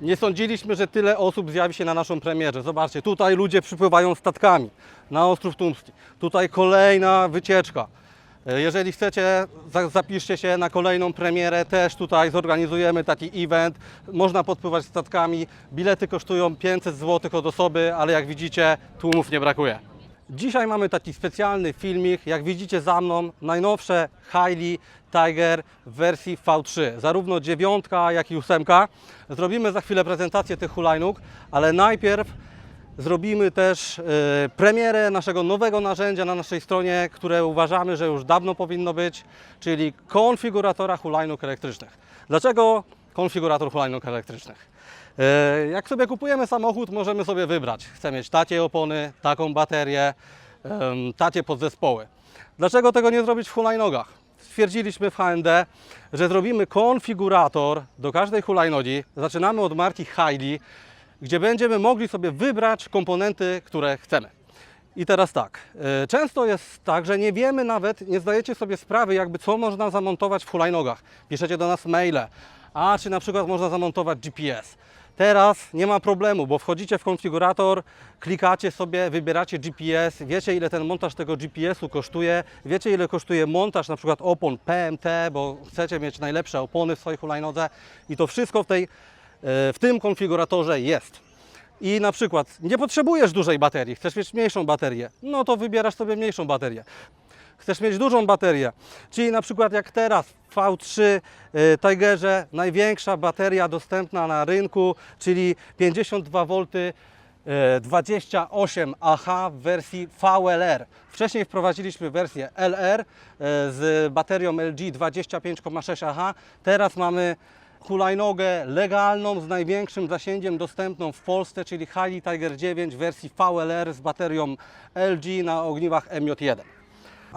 Nie sądziliśmy, że tyle osób zjawi się na naszą premierze. Zobaczcie, tutaj ludzie przypływają statkami na Ostrów Tumski. Tutaj kolejna wycieczka. E, Jeżeli chcecie, za- zapiszcie się na kolejną premierę. Też tutaj zorganizujemy taki event. Można podpływać statkami. Bilety kosztują 500 zł od osoby, ale jak widzicie, tłumów nie brakuje. Dzisiaj mamy taki specjalny filmik. Jak widzicie za mną, najnowsze Hailey Tiger w wersji V3. Zarówno dziewiątka, jak i ósemka. Zrobimy za chwilę prezentację tych hulajnóg, ale najpierw Zrobimy też e, premierę naszego nowego narzędzia na naszej stronie, które uważamy, że już dawno powinno być, czyli konfiguratora hulajnóg elektrycznych. Dlaczego konfigurator hulajnóg elektrycznych? E, Jak sobie kupujemy samochód, możemy sobie wybrać. Chcę mieć tacie opony, taką baterię, em, tacie podzespoły. Dlaczego tego nie zrobić w hulajnogach? Stwierdziliśmy w HND, że zrobimy konfigurator do każdej hulajnogi. Zaczynamy od marki Hailey, gdzie będziemy mogli sobie wybrać komponenty, które chcemy. I teraz tak, e, często jest tak, że nie wiemy nawet, nie zdajecie sobie sprawy, jakby co można zamontować w hulajnogach. Piszecie do nas maile, a czy na przykład można zamontować GPS. Teraz nie ma problemu, bo wchodzicie w konfigurator, klikacie sobie, wybieracie GPS, wiecie ile ten montaż tego GPS-u kosztuje, wiecie ile kosztuje montaż na przykład opon PMT, bo chcecie mieć najlepsze opony w swojej hulajnodze i to wszystko w, tej, e, w tym konfiguratorze jest. I na przykład nie potrzebujesz dużej baterii, chcesz mieć mniejszą baterię, no to wybierasz sobie mniejszą baterię. Chcesz mieć dużą baterię, czyli na przykład jak teraz w V3 y, Tigerze największa bateria dostępna na rynku, czyli 52 V 28 AH w wersji VLR. Wcześniej wprowadziliśmy wersję LR y, z baterią LG 25,6 AH. Teraz mamy hulajnogę legalną z największym zasięgiem dostępną w Polsce, czyli Hailey Tiger 9 w wersji VLR z baterią LG na ogniwach MJ1.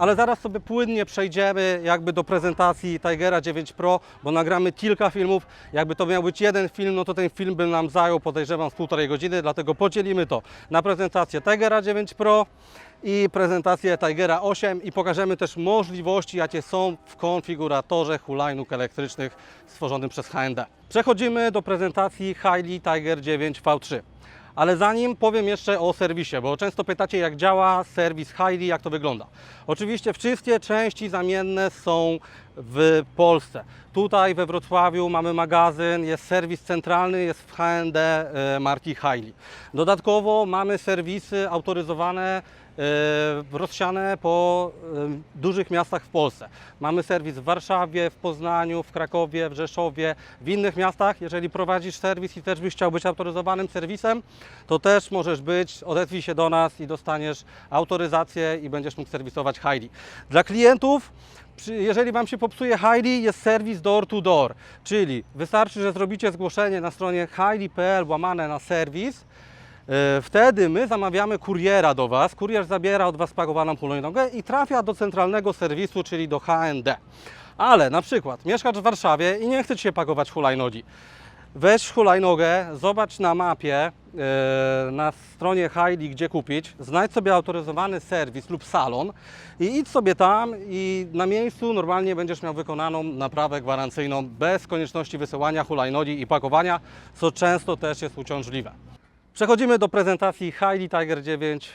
Ale zaraz sobie płynnie przejdziemy jakby do prezentacji Tigera 9 Pro, bo nagramy kilka filmów. Jakby to miał być jeden film, no to ten film by nam zajął podejrzewam z półtorej godziny, dlatego podzielimy to na prezentację Tigera 9 Pro i prezentację Tigera 8 i pokażemy też możliwości, jakie są w konfiguratorze hulajnóg elektrycznych stworzonym przez HND. Przechodzimy do prezentacji Hailey Tiger 9 V3. Ale zanim powiem jeszcze o serwisie, bo często pytacie, jak działa serwis Hailey, jak to wygląda. Oczywiście wszystkie części zamienne są w Polsce. Tutaj we Wrocławiu mamy magazyn, jest serwis centralny, jest w HND e, marki Hailey. Dodatkowo mamy serwisy autoryzowane e, rozsiane po e, dużych miastach w Polsce. Mamy serwis w Warszawie, w Poznaniu, w Krakowie, w Rzeszowie, w innych miastach. Jeżeli prowadzisz serwis i też byś chciał być autoryzowanym serwisem, to też możesz być, odezwij się do nas i dostaniesz autoryzację i będziesz mógł serwisować Hailey. Dla klientów jeżeli Wam się popsuje Hailey, jest serwis door to door, czyli wystarczy, że zrobicie zgłoszenie na stronie hailey.pl łamane na serwis, E, Wtedy my zamawiamy kuriera do Was. Kurier zabiera od Was spakowaną hulajnogę i trafia do centralnego serwisu, czyli do HND. Ale na przykład mieszkasz w Warszawie i nie chce Ci się pakować hulajnogi. Weź hulajnogę, zobacz na mapie e, na stronie Hailey, gdzie kupić, znajdź sobie autoryzowany serwis lub salon i idź sobie tam i na miejscu normalnie będziesz miał wykonaną naprawę gwarancyjną bez konieczności wysyłania hulajnogi i pakowania, co często też jest uciążliwe. Przechodzimy do prezentacji Hailey Tiger 9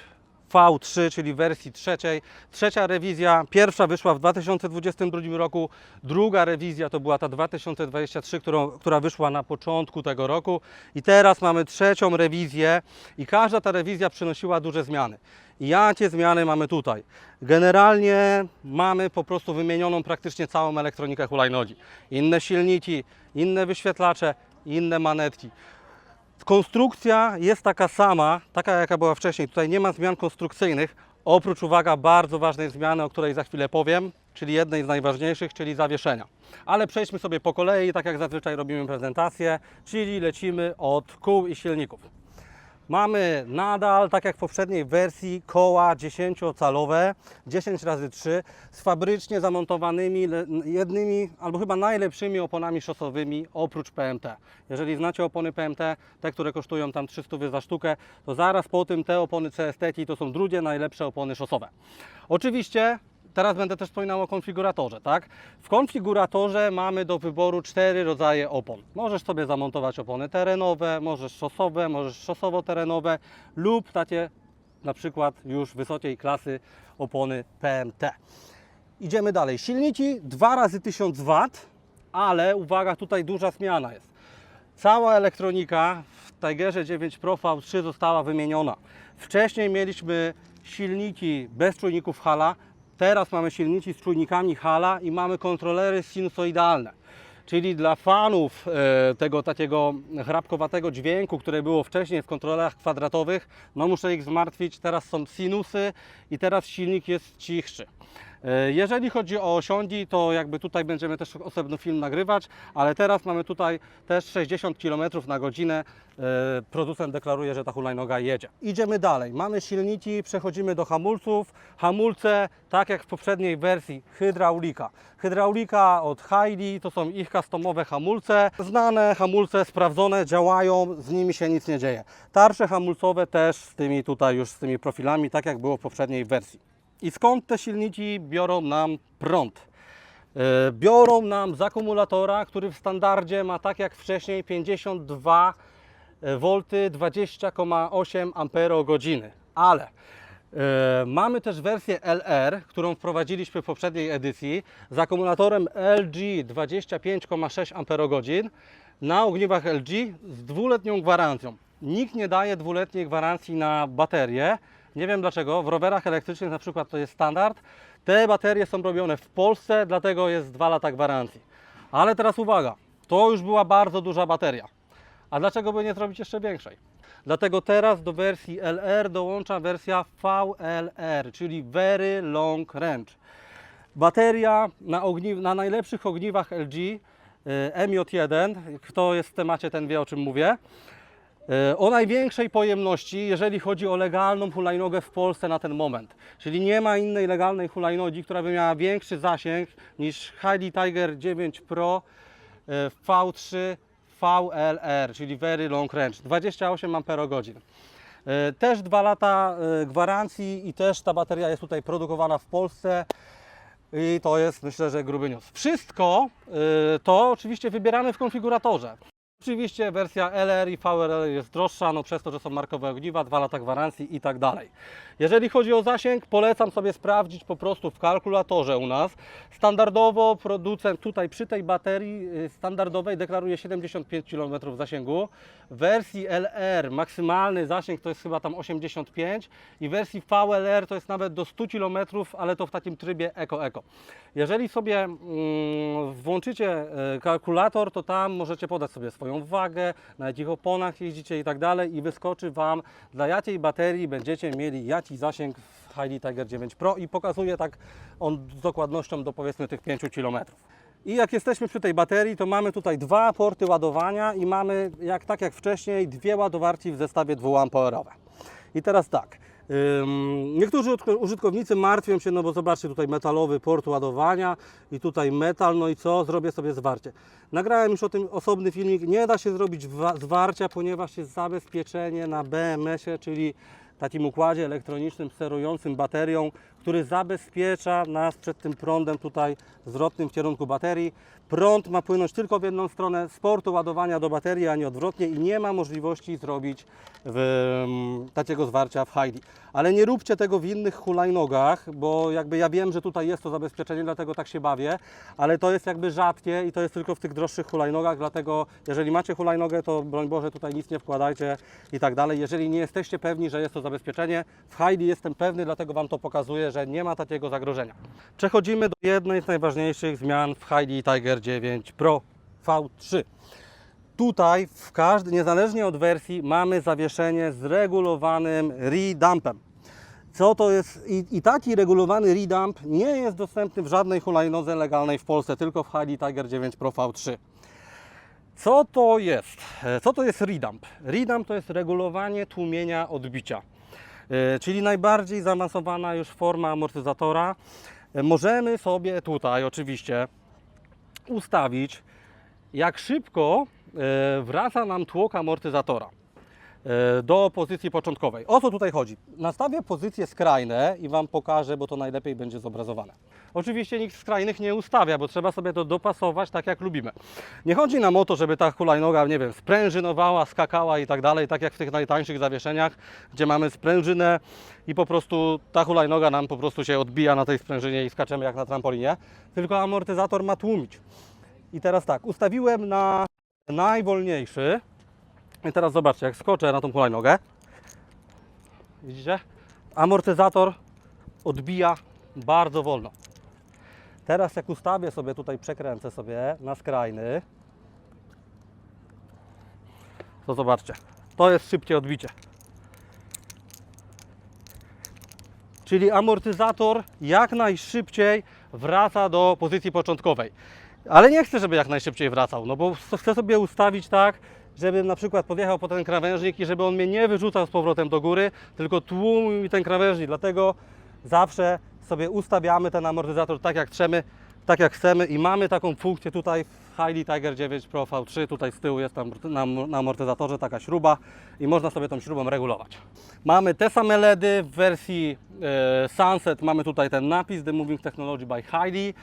V3, czyli wersji trzeciej. Trzecia rewizja, pierwsza wyszła w 2022 roku, druga rewizja to była ta 2023, którą, która wyszła na początku tego roku i teraz mamy trzecią rewizję i każda ta rewizja przynosiła duże zmiany. I jakie zmiany mamy tutaj? Generalnie mamy po prostu wymienioną praktycznie całą elektronikę hulajnogi. Inne silniki, inne wyświetlacze, inne manetki. Konstrukcja jest taka sama, taka jaka była wcześniej. Tutaj nie ma zmian konstrukcyjnych, oprócz, uwaga, bardzo ważnej zmiany, o której za chwilę powiem, czyli jednej z najważniejszych, czyli zawieszenia. Ale przejdźmy sobie po kolei, tak jak zazwyczaj robimy prezentację, czyli lecimy od kół i silników. Mamy nadal, tak jak w poprzedniej wersji, koła 10-calowe, 10 razy 3 z fabrycznie zamontowanymi jednymi albo chyba najlepszymi oponami szosowymi oprócz PMT. Jeżeli znacie opony PMT, te, które kosztują tam 300 za sztukę, to zaraz po tym te opony CST to są drugie najlepsze opony szosowe. Oczywiście teraz będę też wspominał o konfiguratorze, tak? W konfiguratorze mamy do wyboru cztery rodzaje opon. Możesz sobie zamontować opony terenowe, możesz szosowe, możesz szosowo-terenowe lub takie na przykład już wysokiej klasy opony PMT. Idziemy dalej. Silniki 2 razy 1000 W, ale uwaga, tutaj duża zmiana jest. Cała elektronika w Tigerze 9 Pro V3 została wymieniona. Wcześniej mieliśmy silniki bez czujników Hala, teraz mamy silniki z czujnikami Hala i mamy kontrolery sinusoidalne. Czyli dla fanów e, tego takiego chrapkowatego dźwięku, które było wcześniej w kontrolerach kwadratowych, no muszę ich zmartwić, teraz są sinusy i teraz silnik jest cichszy. E, Jeżeli chodzi o osiągi, to jakby tutaj będziemy też osobno film nagrywać, ale teraz mamy tutaj też 60 km na godzinę. E, Producent deklaruje, że ta hulajnoga jedzie. Idziemy dalej. Mamy silniki, przechodzimy do hamulców. Hamulce, tak jak w poprzedniej wersji, hydraulika. Hydraulika od Heidi, to są ich customowe hamulce. Znane hamulce, sprawdzone, działają, z nimi się nic nie dzieje. Tarcze hamulcowe też z tymi tutaj już z tymi profilami, tak jak było w poprzedniej wersji. I skąd te silniki biorą nam prąd? E, Biorą nam z akumulatora, który w standardzie ma tak jak wcześniej 52 V 20,8 Ah. Ale e, mamy też wersję LR, którą wprowadziliśmy w poprzedniej edycji z akumulatorem LG 25,6 Ah na ogniwach LG z dwuletnią gwarancją. Nikt nie daje dwuletniej gwarancji na baterie. Nie wiem dlaczego. W rowerach elektrycznych na przykład to jest standard. Te baterie są robione w Polsce, dlatego jest 2 lata gwarancji. Ale teraz uwaga, to już była bardzo duża bateria. A dlaczego by nie zrobić jeszcze większej? Dlatego teraz do wersji LR dołącza wersja VLR, czyli Very Long Range. Bateria na, na najlepszych ogniwach LG y, MJ1, kto jest w temacie, ten wie o czym mówię. E, O największej pojemności, jeżeli chodzi o legalną hulajnogę w Polsce na ten moment. Czyli nie ma innej legalnej hulajnogi, która by miała większy zasięg niż Heidi Tiger 9 Pro e, V3 VLR, czyli Very Long Range, 28 Ah. E, Też 2 lata e, gwarancji i też ta bateria jest tutaj produkowana w Polsce. I to jest myślę, że gruby news. Wszystko e, to oczywiście wybieramy w konfiguratorze. Oczywiście wersja LR i VRL jest droższa, no przez to, że są markowe ogniwa, 2 lata gwarancji i tak dalej. Jeżeli chodzi o zasięg, polecam sobie sprawdzić po prostu w kalkulatorze u nas. Standardowo producent tutaj przy tej baterii y, standardowej deklaruje 75 km zasięgu. W wersji LR maksymalny zasięg to jest chyba tam 85 i w wersji VLR to jest nawet do 100 km, ale to w takim trybie eko-eko. Jeżeli sobie mm, włączycie e, kalkulator, to tam możecie podać sobie swoją wagę, na jakich oponach jeździcie i tak dalej i wyskoczy Wam dla jakiej baterii będziecie mieli jaki zasięg w Heidi Tiger 9 Pro i pokazuje tak on z dokładnością do powiedzmy tych 5 km. I jak jesteśmy przy tej baterii, to mamy tutaj dwa porty ładowania i mamy, jak, tak jak wcześniej, dwie ładowarki w zestawie 2A. I teraz tak. Niektórzy użytko- użytkownicy martwią się, no bo zobaczcie tutaj metalowy port ładowania i tutaj metal, no i co? Zrobię sobie zwarcie. Nagrałem już o tym osobny filmik. Nie da się zrobić wa- zwarcia, ponieważ jest zabezpieczenie na BMS-ie, czyli takim układzie elektronicznym sterującym baterią, który zabezpiecza nas przed tym prądem tutaj zwrotnym w kierunku baterii. Prąd ma płynąć tylko w jedną stronę z portu ładowania do baterii, a nie odwrotnie i nie ma możliwości zrobić w, mm, takiego zwarcia w Heidi. Ale nie róbcie tego w innych hulajnogach, bo jakby ja wiem, że tutaj jest to zabezpieczenie, dlatego tak się bawię, ale to jest jakby rzadkie i to jest tylko w tych droższych hulajnogach, dlatego jeżeli macie hulajnogę, to broń Boże tutaj nic nie wkładajcie i tak dalej. Jeżeli nie jesteście pewni, że jest to zabezpieczenie, w Heidi jestem pewny, dlatego Wam to pokazuję, że nie ma takiego zagrożenia. Przechodzimy do jednej z najważniejszych zmian w Heidi Tiger 9 Pro V3. Tutaj w każdy, niezależnie od wersji, mamy zawieszenie z regulowanym redumpem. Co to jest? I, I taki regulowany redump nie jest dostępny w żadnej hulajnodze legalnej w Polsce, tylko w Heidi Tiger 9 Pro V3. Co to jest? E, Co to jest redump? Redump to jest regulowanie tłumienia odbicia, czyli najbardziej zaawansowana już forma amortyzatora. E, Możemy sobie tutaj oczywiście ustawić, jak szybko e, wraca nam tłok amortyzatora. E, do pozycji początkowej. O co tutaj chodzi? Nastawię pozycje skrajne i Wam pokażę, bo to najlepiej będzie zobrazowane. Oczywiście nikt skrajnych nie ustawia, bo trzeba sobie to dopasować tak jak lubimy. Nie chodzi nam o to, żeby ta hulajnoga, nie wiem, sprężynowała, skakała i tak dalej, tak jak w tych najtańszych zawieszeniach, gdzie mamy sprężynę i po prostu ta hulajnoga nam po prostu się odbija na tej sprężynie i skaczemy jak na trampolinie, tylko amortyzator ma tłumić. I teraz tak, ustawiłem na najwolniejszy. I teraz zobaczcie, jak skoczę na tą hulajnogę. Widzicie? Amortyzator odbija bardzo wolno. Teraz jak ustawię sobie tutaj, przekręcę sobie na skrajny, to zobaczcie, to jest szybkie odbicie. Czyli amortyzator jak najszybciej wraca do pozycji początkowej. Ale nie chcę, żeby jak najszybciej wracał, no bo chcę sobie ustawić tak, żebym na przykład podjechał po ten krawężnik i żeby on mnie nie wyrzucał z powrotem do góry, tylko tłumił mi ten krawężnik. Dlatego zawsze sobie ustawiamy ten amortyzator tak jak chcemy, tak jak chcemy i mamy taką funkcję tutaj w Hailey Tiger 9 Pro V3, tutaj z tyłu jest tam na, na amortyzatorze taka śruba i można sobie tą śrubą regulować. Mamy te same LEDy w wersji e, Sunset, mamy tutaj ten napis The Moving Technology by Hailey,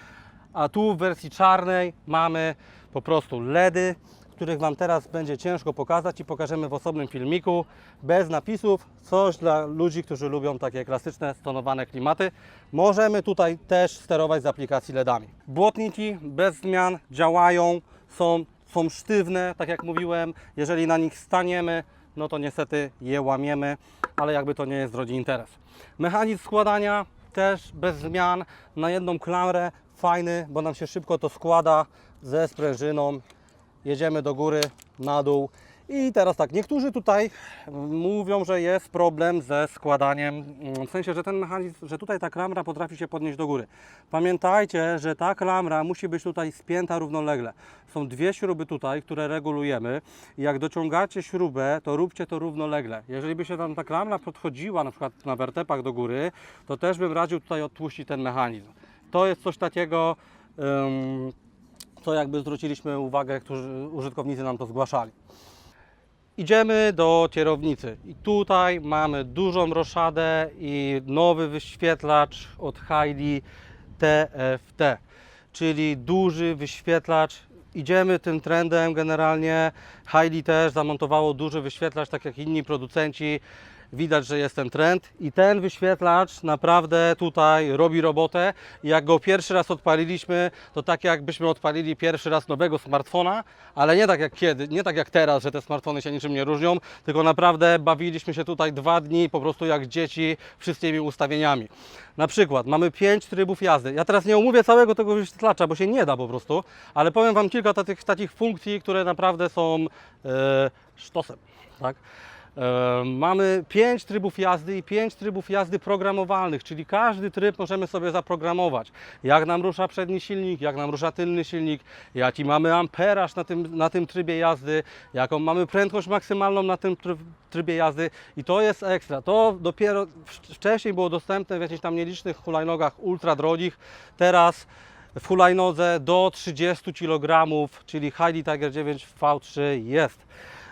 a tu w wersji czarnej mamy po prostu LEDy, których Wam teraz będzie ciężko pokazać i pokażemy w osobnym filmiku, bez napisów, coś dla ludzi, którzy lubią takie klasyczne, stonowane klimaty. Możemy tutaj też sterować z aplikacji LEDami. Błotniki bez zmian działają, są, są sztywne, tak jak mówiłem, jeżeli na nich staniemy, no to niestety je łamiemy, ale jakby to nie jest rodzi interes. Mechanizm składania też bez zmian na jedną klamrę, fajny, bo nam się szybko to składa ze sprężyną jedziemy do góry, na dół. I teraz tak, niektórzy tutaj mówią, że jest problem ze składaniem, w sensie, że ten mechanizm, że tutaj ta klamra potrafi się podnieść do góry. Pamiętajcie, że ta klamra musi być tutaj spięta równolegle. Są dwie śruby tutaj, które regulujemy jak dociągacie śrubę, to róbcie to równolegle. Jeżeli by się tam ta klamra podchodziła na przykład na wertepach do góry, to też bym radził tutaj odtłuścić ten mechanizm. To jest coś takiego, co jakby zwróciliśmy uwagę, którzy użytkownicy nam to zgłaszali. Idziemy do kierownicy i tutaj mamy dużą roszadę i nowy wyświetlacz od Hailey TFT, czyli duży wyświetlacz. Idziemy tym trendem generalnie. Hailey też zamontowało duży wyświetlacz, tak jak inni producenci. Widać, że jest ten trend i ten wyświetlacz naprawdę tutaj robi robotę. Jak go pierwszy raz odpaliliśmy, to tak jakbyśmy odpalili pierwszy raz nowego smartfona, ale nie tak jak kiedy, nie tak jak teraz, że te smartfony się niczym nie różnią, tylko naprawdę bawiliśmy się tutaj dwa dni po prostu jak dzieci wszystkimi ustawieniami. Na przykład mamy pięć trybów jazdy. Ja teraz nie omówię całego tego wyświetlacza, bo się nie da po prostu, ale powiem Wam kilka takich, takich funkcji, które naprawdę są e, sztosem. Tak? Mamy 5 trybów jazdy i 5 trybów jazdy programowalnych, czyli każdy tryb możemy sobie zaprogramować. Jak nam rusza przedni silnik, jak nam rusza tylny silnik, jaki mamy amperaż na tym, na tym trybie jazdy, jaką mamy prędkość maksymalną na tym tryb- trybie jazdy i to jest ekstra. To dopiero wcześniej było dostępne w jakichś tam nielicznych hulajnogach ultra drogich, teraz w hulajnodze do 30 kg, czyli Hailey Tiger 9 V3 jest.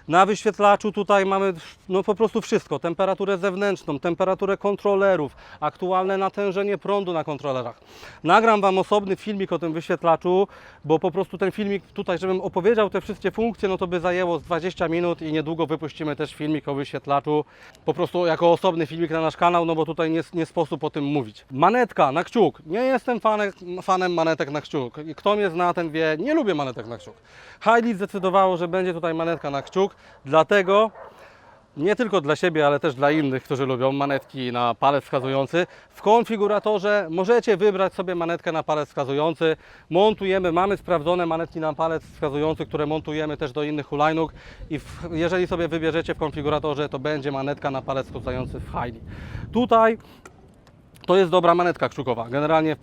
Na wyświetlaczu tutaj mamy no po prostu wszystko, temperaturę zewnętrzną, temperaturę kontrolerów, aktualne natężenie prądu na kontrolerach. Nagram Wam osobny filmik o tym wyświetlaczu, bo po prostu ten filmik tutaj, żebym opowiedział te wszystkie funkcje, no to by zajęło z 20 minut i niedługo wypuścimy też filmik o wyświetlaczu, po prostu jako osobny filmik na nasz kanał, no bo tutaj nie, nie sposób o tym mówić. Manetka na kciuk. Nie jestem fanem, fanem manetek na kciuk. Kto mnie zna, ten wie, nie lubię manetek na kciuk. Hailey zdecydowało, że będzie tutaj manetka na kciuk, dlatego nie tylko dla siebie, ale też dla innych, którzy lubią manetki na palec wskazujący. W konfiguratorze możecie wybrać sobie manetkę na palec wskazujący. Montujemy, mamy sprawdzone manetki na palec wskazujący, które montujemy też do innych hulajnóg i w, jeżeli sobie wybierzecie w konfiguratorze, to będzie manetka na palec wskazujący w Hailey. Tutaj to jest dobra manetka kciukowa. Generalnie,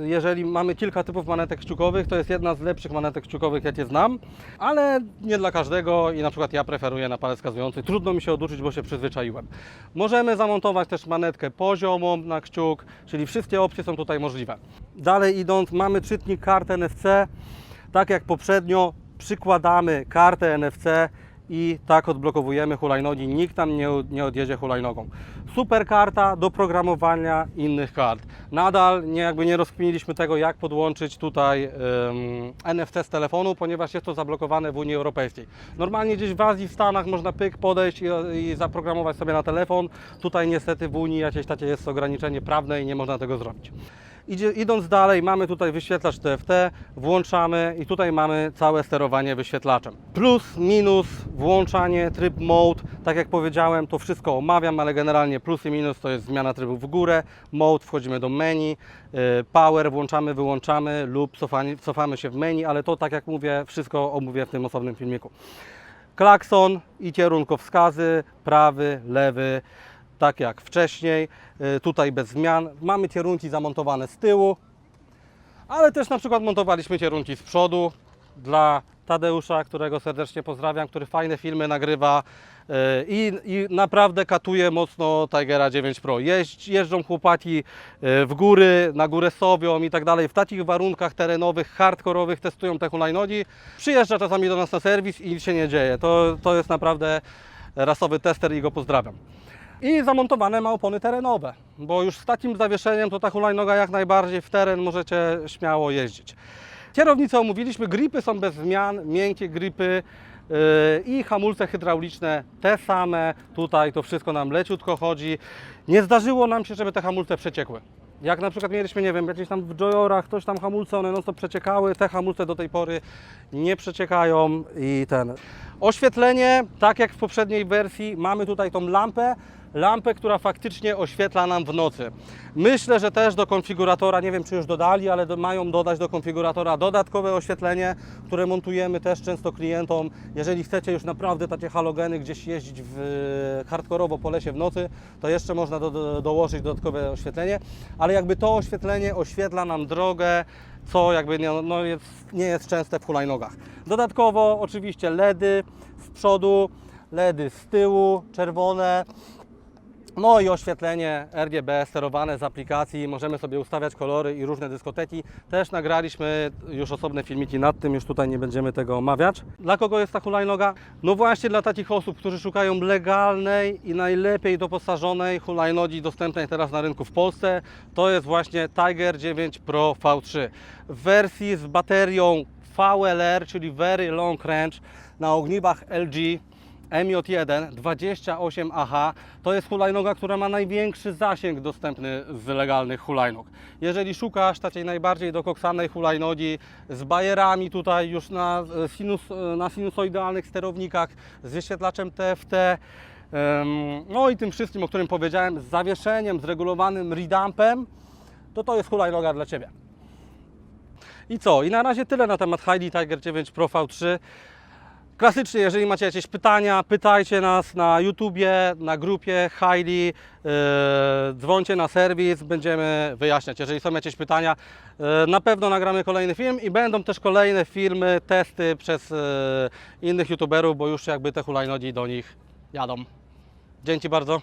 jeżeli mamy kilka typów manetek kciukowych, to jest jedna z lepszych manetek kciukowych, jakie znam, ale nie dla każdego i na przykład ja preferuję na palec wskazujący. Trudno mi się oduczyć, bo się przyzwyczaiłem. Możemy zamontować też manetkę poziomą na kciuk, czyli wszystkie opcje są tutaj możliwe. Dalej idąc, mamy czytnik kart NFC. Tak jak poprzednio, przykładamy kartę NFC i tak odblokowujemy hulajnogi. Nikt nam nie, nie odjedzie hulajnogą. Super karta do programowania innych kart. Nadal nie, jakby nie rozkminiliśmy tego, jak podłączyć tutaj em, NFC z telefonu, ponieważ jest to zablokowane w Unii Europejskiej. Normalnie gdzieś w Azji, w Stanach można pyk podejść i, i zaprogramować sobie na telefon. Tutaj niestety w Unii jakieś takie jest ograniczenie prawne i nie można tego zrobić. Idzie, idąc dalej, mamy tutaj wyświetlacz TFT, włączamy i tutaj mamy całe sterowanie wyświetlaczem. Plus, minus, włączanie, tryb mode, tak jak powiedziałem, to wszystko omawiam, ale generalnie plus i minus to jest zmiana trybu w górę, mode, wchodzimy do menu, y, power, włączamy, wyłączamy lub cofanie, cofamy się w menu, ale to tak jak mówię, wszystko omówię w tym osobnym filmiku. Klakson i kierunkowskazy, prawy, lewy, tak jak wcześniej, y, tutaj bez zmian. Mamy kierunki zamontowane z tyłu, ale też na przykład montowaliśmy kierunki z przodu dla Tadeusza, którego serdecznie pozdrawiam, który fajne filmy nagrywa y, i, i naprawdę katuje mocno Tigera 9 Pro. Jeźdź, jeżdżą chłopaki y, w góry, na górę sowią i tak dalej. W takich warunkach terenowych, hardkorowych testują te hulajnogi. Przyjeżdża czasami do nas na serwis i nic się nie dzieje. To, to jest naprawdę rasowy tester i go pozdrawiam. I zamontowane ma opony terenowe, bo już z takim zawieszeniem to ta hulajnoga jak najbardziej w teren możecie śmiało jeździć. Kierownicę omówiliśmy, gripy są bez zmian, miękkie gripy yy, i hamulce hydrauliczne te same. Tutaj to wszystko nam leciutko chodzi. Nie zdarzyło nam się, żeby te hamulce przeciekły. Jak na przykład mieliśmy, nie wiem, jakieś tam w Joyorach, ktoś tam hamulce, one non stop przeciekały, te hamulce do tej pory nie przeciekają i ten. Oświetlenie, tak jak w poprzedniej wersji, mamy tutaj tą lampę, lampę, która faktycznie oświetla nam w nocy. Myślę, że też do konfiguratora, nie wiem czy już dodali, ale do, mają dodać do konfiguratora dodatkowe oświetlenie, które montujemy też często klientom. Jeżeli chcecie już naprawdę takie halogeny gdzieś jeździć w, hardkorowo po lesie w nocy, to jeszcze można do, do, dołożyć dodatkowe oświetlenie, ale jakby to oświetlenie oświetla nam drogę, co jakby nie, no jest, nie jest częste w hulajnogach. Dodatkowo oczywiście LEDy z przodu, LEDy z tyłu, czerwone, no i oświetlenie RGB sterowane z aplikacji, możemy sobie ustawiać kolory i różne dyskoteki. Też nagraliśmy już osobne filmiki nad tym, już tutaj nie będziemy tego omawiać. Dla kogo jest ta hulajnoga? No właśnie dla takich osób, którzy szukają legalnej i najlepiej doposażonej hulajnogi dostępnej teraz na rynku w Polsce. To jest właśnie Tiger 9 Pro V3 w wersji z baterią VLR, czyli Very Long Range na ogniwach LG. MJ1 28AH to jest hulajnoga, która ma największy zasięg dostępny z legalnych hulajnóg. Jeżeli szukasz takiej najbardziej dokoksanej hulajnogi z bajerami tutaj już na, e, sinus, e, na sinusoidalnych sterownikach, z wyświetlaczem TFT, no i tym wszystkim, o którym powiedziałem, z zawieszeniem, z regulowanym redampem, to to jest hulajnoga dla Ciebie. I co? I na razie tyle na temat Heidi Tiger 9 Pro V3. Klasycznie, jeżeli macie jakieś pytania, pytajcie nas na YouTubie, na grupie Heidi, yy, dzwońcie na serwis, będziemy wyjaśniać, jeżeli są jakieś pytania. Yy, na pewno nagramy kolejny film i będą też kolejne filmy, testy przez yy, innych YouTuberów, bo już jakby te hulajnogi do nich jadą. Dzięki bardzo.